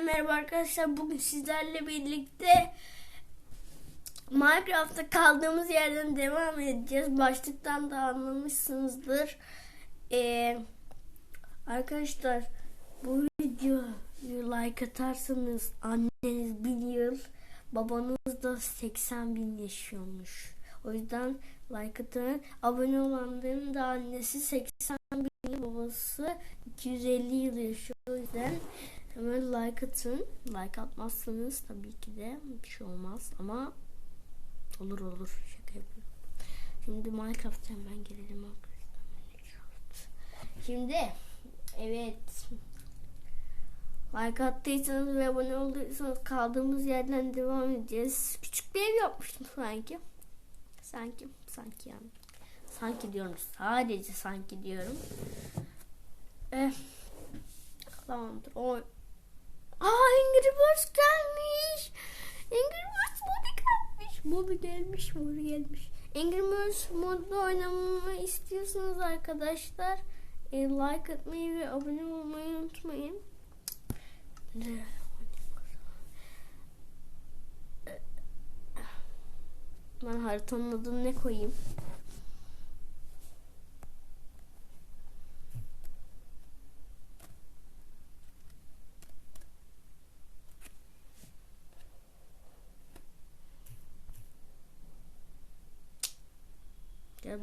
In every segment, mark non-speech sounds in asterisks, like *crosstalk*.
Merhaba arkadaşlar. Bugün sizlerle birlikte Minecraft'ta kaldığımız yerden devam edeceğiz. Başlıktan da anlamışsınızdır. Ee, arkadaşlar bu videoyu like atarsanız anneniz bir yıl, babanız da 80 bin yaşıyormuş. O yüzden like atın. Abone olanların da annesi 80 bin babası 250 yıl yaşıyor. O yüzden Hemen like atın. Like atmazsanız tabii ki de bir şey olmaz ama olur olur şaka yapıyorum. Şimdi Minecraft'a hemen gelelim arkadaşlar. Minecraft. Şimdi evet like attıysanız ve abone olduysanız kaldığımız yerden devam edeceğiz. Küçük bir ev yapmıştım sanki. Sanki sanki yani. Sanki diyorum sadece sanki diyorum. Eh, tamamdır. O Aa Angry Birds gelmiş. Angry Birds modu gelmiş. Modu gelmiş, modu gelmiş. Angry Birds modda oynamamı istiyorsanız arkadaşlar e, like atmayı ve abone olmayı unutmayın. Ben haritanın adını ne koyayım?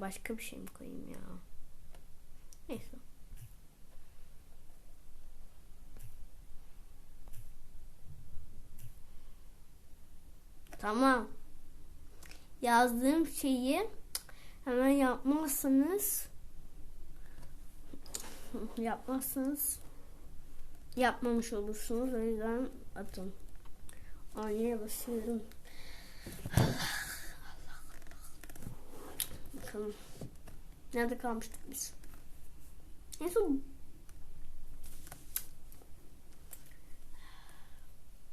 Başka bir şey mi koyayım ya? Neyse. Tamam. Yazdığım şeyi hemen yapmazsanız yapmazsanız yapmamış olursunuz. O yüzden atın. Aynaya basıyorum. Bakalım. Nerede kalmıştık biz? En son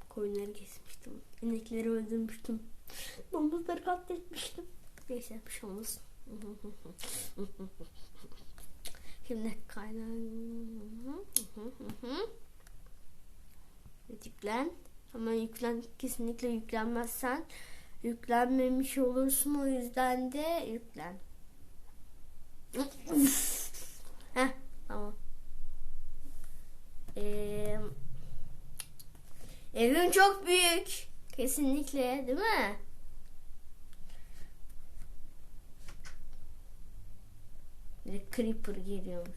koyunları kesmiştim. İnekleri öldürmüştüm. *laughs* Domuzları katletmiştim. Neyse bir şey olmaz. *laughs* Şimdi kaynağı *laughs* yüklen. Ama yüklen kesinlikle yüklenmezsen yüklenmemiş olursun o yüzden de yüklen. Heh, tamam. Ee, evim çok büyük. Kesinlikle değil mi? Bir creeper geliyormuş.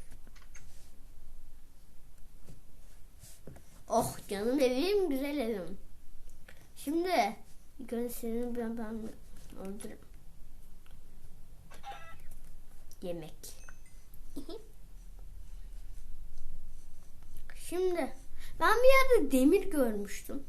Oh canım evim güzel evim. Şimdi senin ben ben öldürürüm. Yemek. Şimdi ben bir yerde demir görmüştüm.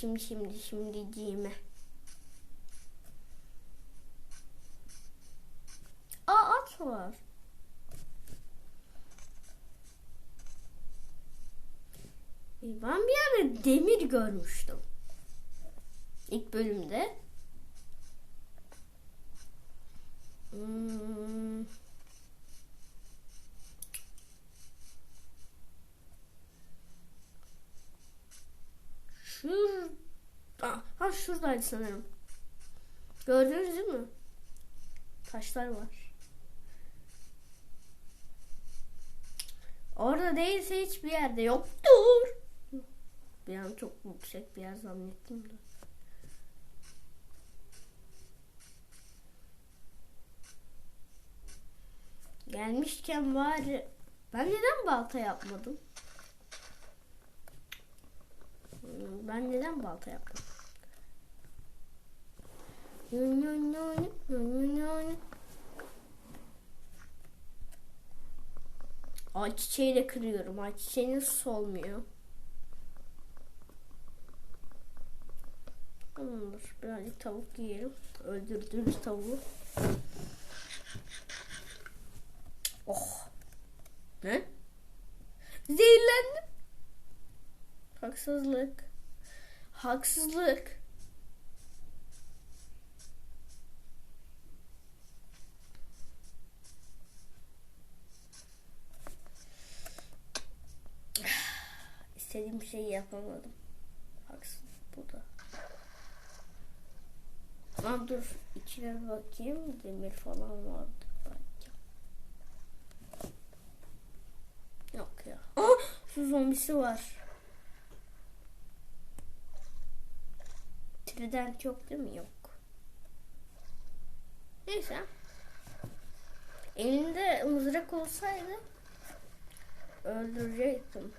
Şimdi şimdi şimdi giyime. Aa at var. E, Ben bir yerde demir görmüştüm. İlk bölümde. Hmm. Şur... Aa, ha şuradaydı sanırım. Gördünüz değil mi? Taşlar var. Orada değilse hiçbir yerde yoktur. Bir an çok yüksek bir yer zannettim de. Gelmişken var. Ben neden balta yapmadım? Ben neden balta yaptım? Ay çiçeği de kırıyorum. Ay çiçeğiniz solmuyor. Tamamdır. Birazcık tavuk yiyelim. Öldürdüğümüz tavuğu. Oh. Ne? Zehirlendim. Haksızlık. Haksızlık. İstediğim şeyi yapamadım. Haksızlık bu da. Ama dur içine bakayım. Demir falan vardı. Yok ya. Aa, su zombisi var. Trident yok değil mi? Yok. Neyse. Elinde mızrak olsaydı öldürecektim.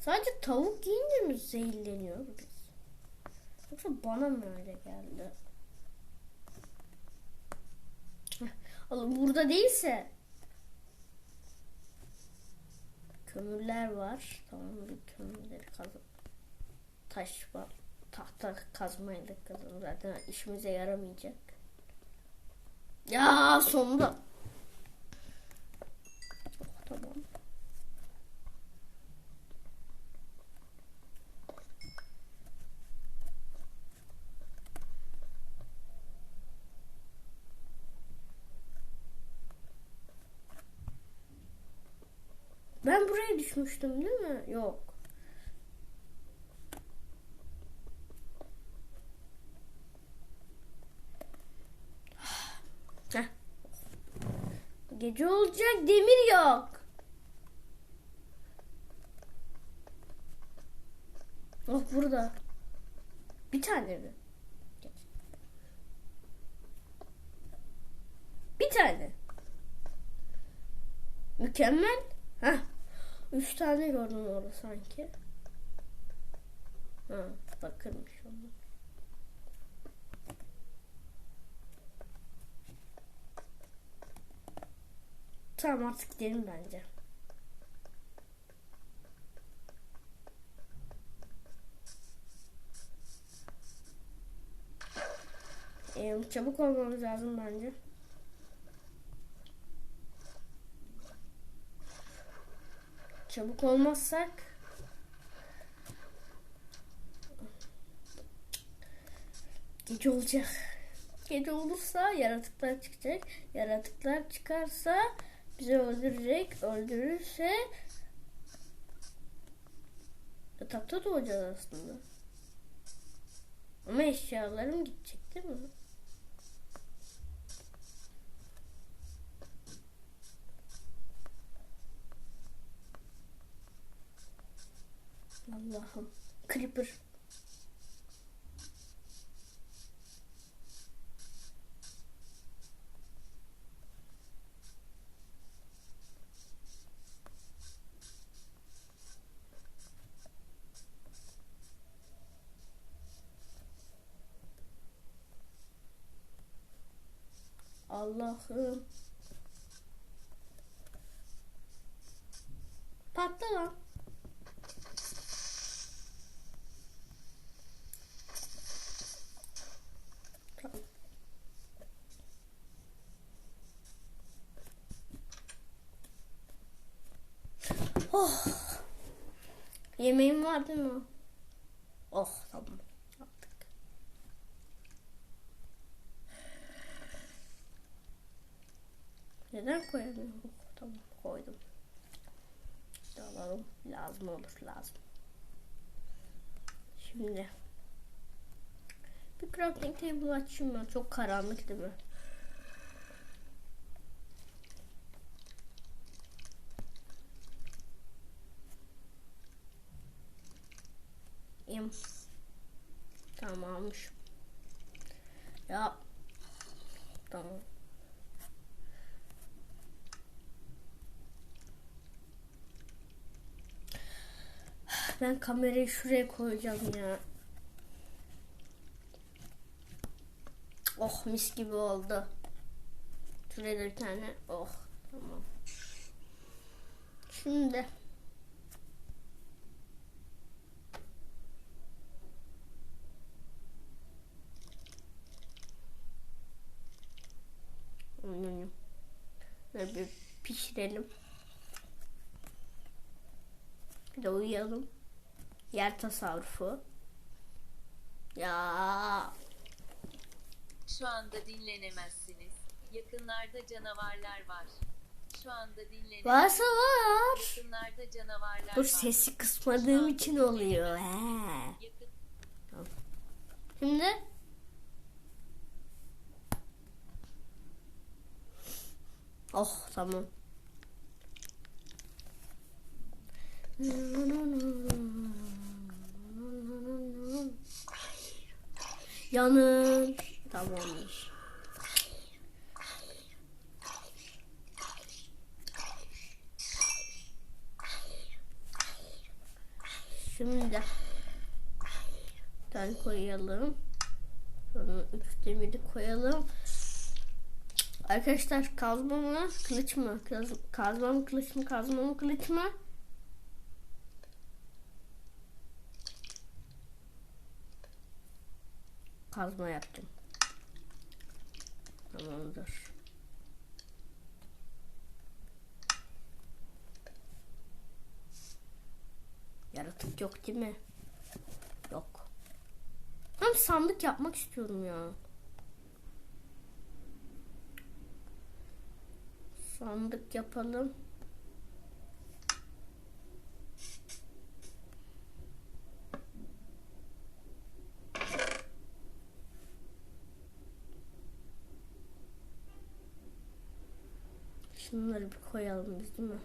Sadece tavuk yiyince mi zehirleniyoruz biz? Yoksa bana mı öyle geldi? Oğlum burada değilse kömürler var. Tamam bir kömürleri kazın. Taş var. Tahta kazmayla kazın. Zaten işimize yaramayacak. Ya sonunda. Oh, tamam. Ben buraya düşmüştüm değil mi? Yok. Heh. Gece olacak demir yok. Oh burada. Bir tane mi? Bir tane. Mükemmel. Heh. Üç tane gördüm orada sanki. Ha, bakırmış onlar. Tamam artık gidelim bence. Ee, çabuk olmamız lazım bence. Çabuk olmazsak gece olacak. Gece olursa yaratıklar çıkacak. Yaratıklar çıkarsa bizi öldürecek. Öldürürse yatakta doğacağız aslında. Ama eşyalarım gidecek değil mi? Allah'ım. Creeper. Allah'ım. Patla lan. Tamam. Oh. Yemeğim var değil mi? Oh tamam. Yaptık. Neden koyamıyorum? Oh, tamam koydum. İşte alalım. Lazım olur lazım. Şimdi bir crafting table açayım ben. Çok karanlık değil mi? Ya. Tamam. Ben kamerayı şuraya koyacağım ya. Oh mis gibi oldu. Şuraya bir tane. Oh tamam. Şimdi Hmm. Böyle bir pişirelim. Bir de uyuyalım. Yer tasarrufu. Ya Şu anda dinlenemezsiniz. Yakınlarda canavarlar var. Şu anda dinlenemezsiniz. varsa var. Yakınlarda canavarlar Dur sesi kısmadığım için oluyor. He. Yakın... Şimdi Oh tamam. Yanır. Tamamdır. Şimdi tane koyalım. Sonra üç demiri koyalım. Arkadaşlar kazma mı kılıç mı? Kaz, kazma mı kılıç mı? Kazma mı kılıç mı? Kazma yaptım. Tamamdır. Yaratık yok değil mi? Yok. Ben sandık yapmak istiyorum ya. Sandık yapalım. Şunları bir koyalım biz değil mi?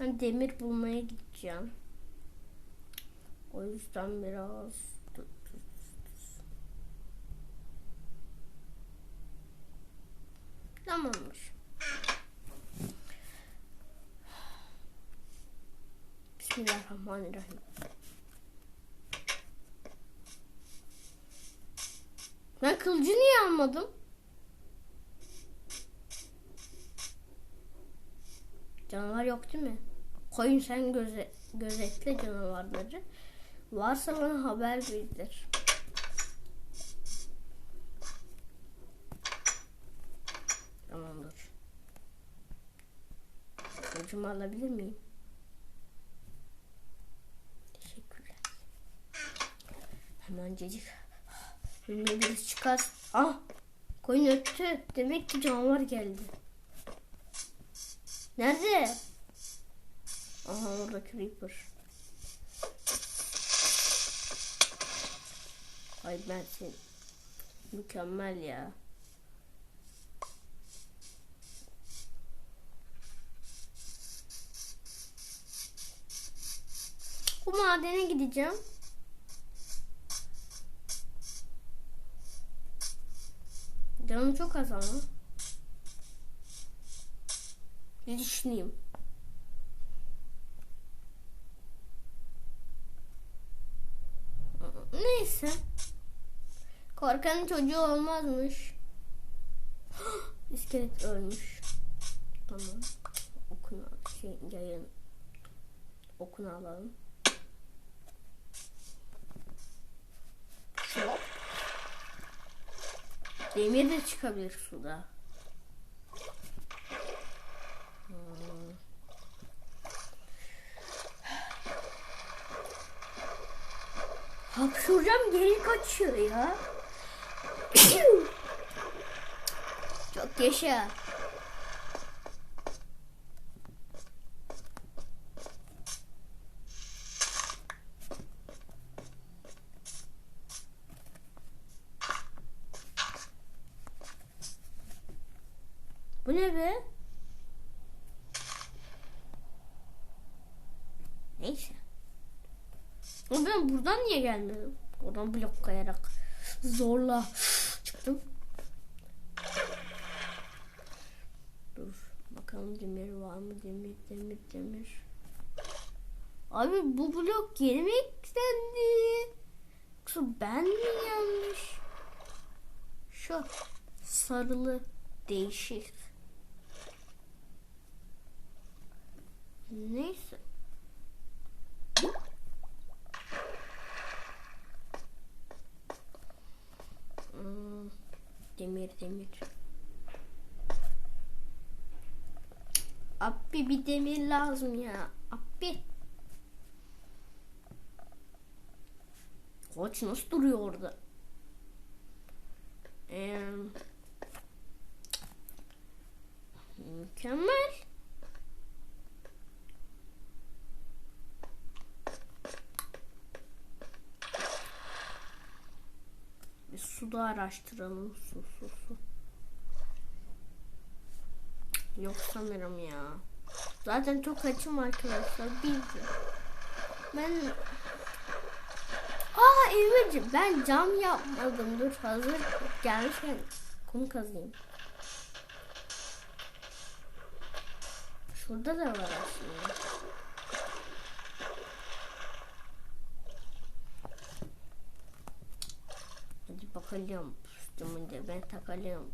Ben demir bulmaya gideceğim. O yüzden biraz Tamamdır. Bismillahirrahmanirrahim. Ben kılıcı niye almadım? Canavar yok değil mi? Koyun sen göze, gözetle canavarları. Varsa bana haber bildir. Tamamdır. Kılıcımı alabilir miyim? Hemencecik. Önüme birisi çıkar. Ah! Koyun öttü. Demek ki canavar geldi. Nerede? Aha orada creeper. Ay ben seni. Mükemmel ya. Bu madene gideceğim. Canım çok az ama. Bir düşüneyim. Neyse. Korkanın çocuğu olmazmış. *gasps* İskelet ölmüş. Tamam. Okunu şey yayın. Okunu alalım. Demir de çıkabilir suda. Hmm. Hapşuracağım geri kaçıyor ya. *coughs* Çok yaşa. Bu ne be? Neyse. Ama ben buradan niye gelmedim? Oradan blok kayarak zorla çıktım. Dur bakalım demir var mı? Demir, demir, demir. Abi bu blok yeni mi eklendi? Yoksa ben mi yanlış? Şu sarılı değişik. Neyse. Demir demir. Abi bir demir lazım ya. Abi. Koç nasıl duruyor orada? Ee, mükemmel. Suda araştıralım. Su su su. Yok sanırım ya. Zaten çok açım arkadaşlar. Bildim. Ben Aa Emir'ciğim ben cam yapmadım. Dur hazır gelmişken kum kazayım. Şurada da var aslında. Bakalım. Üstümün de ben takalım.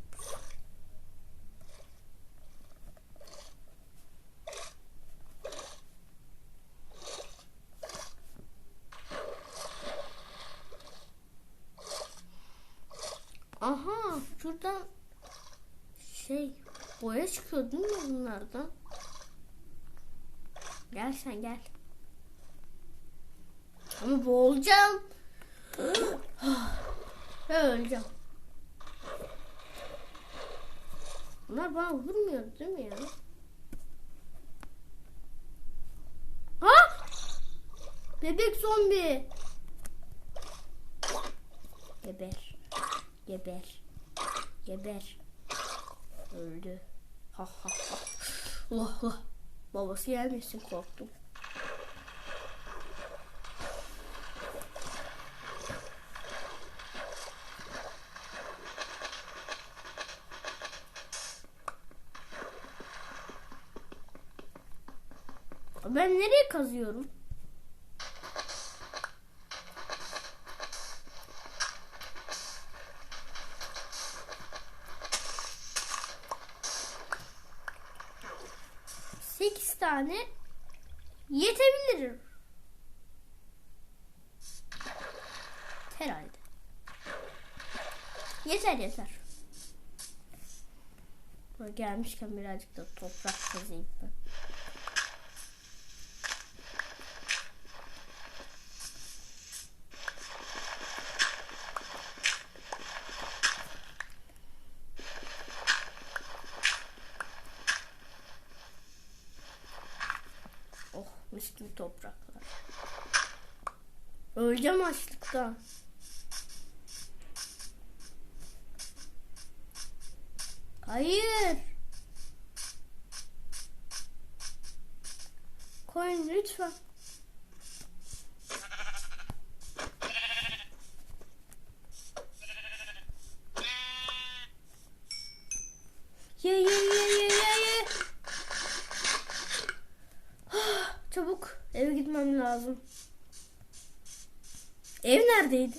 Aha şuradan şey boya çıkıyor değil mi bunlardan? Gel sen gel. Ama boğulacağım. *gasps* Öleceğim. Bunlar bana vurmuyor değil mi ya? Ha? Bebek zombi. Geber. Geber. Geber. Öldü. Ha ha ha. Allah Allah. Babası gelmesin korktum. Ben nereye kazıyorum? Sekiz tane yetebilir. Herhalde. Yeter yeter. Böyle gelmişken birazcık da toprak kazayım ben. Oh mis gibi topraklar. Öleceğim açlıktan. Hayır. Koyun lütfen. Ye ye ye ye ye ye. Çabuk eve gitmem lazım. Ev neredeydi?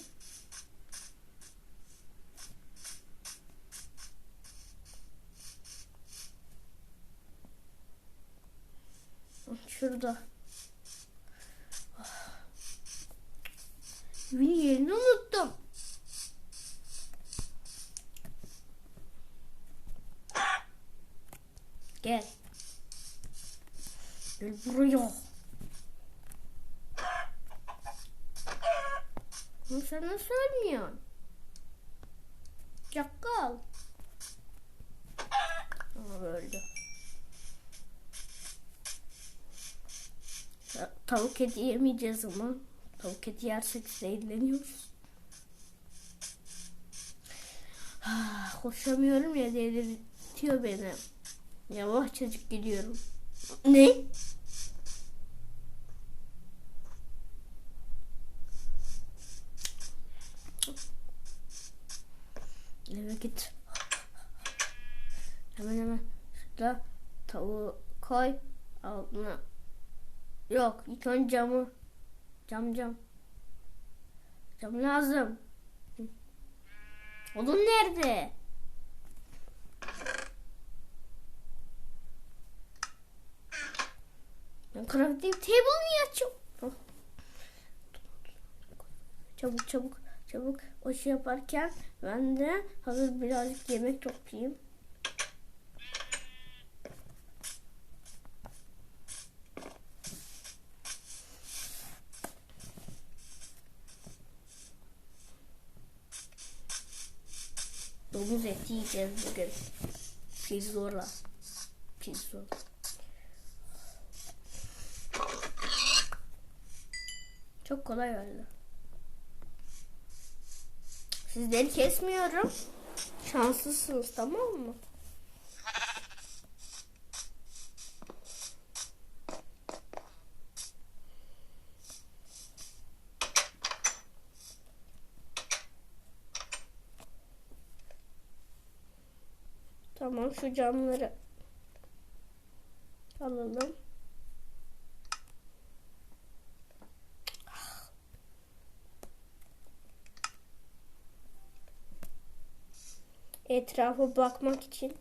Şurada. Evin yerini unuttum. Gel. Gel buraya. Sen nasıl ölmüyorsun? Çakal. Ama öldü. Ta- Tavuk eti yemeyeceğiz ama. Tavuk eti yersek zehirleniyoruz. Ah, Koşamıyorum ya delirtiyor beni. Yavaşçacık gidiyorum. Ne? Git. Hemen hemen şurada tavuğu koy altına Yok ilk önce camı. Cam cam. Cam lazım. Odun nerede? Ben crafting table niye açıyorum? Çabuk çabuk çabuk o şey yaparken ben de hazır birazcık yemek toplayayım. Domuz eti yiyeceğiz bugün. Pirzola. Pirzola. Çok kolay oldu. Sizleri kesmiyorum. Şanslısınız tamam mı? Tamam şu camları alalım. Etrafa bakmak için.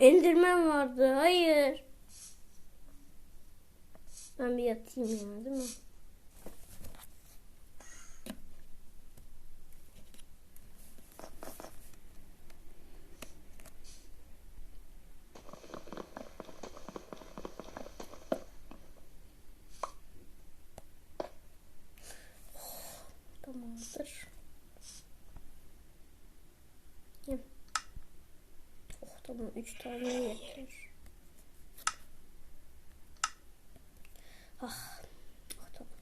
Endirmen vardı. Hayır. Ben bir yatayım ya değil mi? Tamamdır. Yem. Tamam 3 tane yeter. Ah, tamam.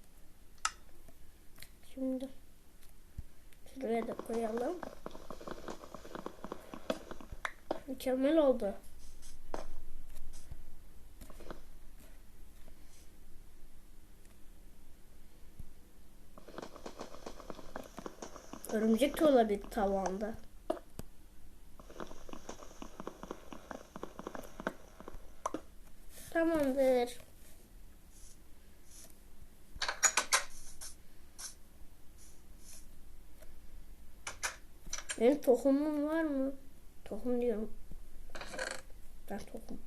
Şimdi şuraya da koyalım. Mükemmel oldu. Örümcek de olabilir tavanda. Tamamdır. Benim tohumum var mı? Tohum diyorum. Ben tohum.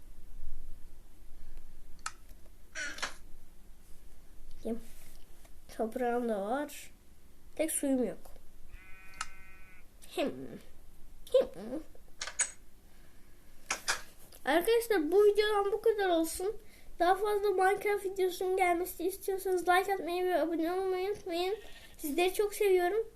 Yem. Toprağım da var. Tek suyum yok. Hem. Hem. Arkadaşlar bu videodan bu kadar olsun. Daha fazla Minecraft videosunun gelmesini istiyorsanız like atmayı ve abone olmayı unutmayın. Sizleri çok seviyorum.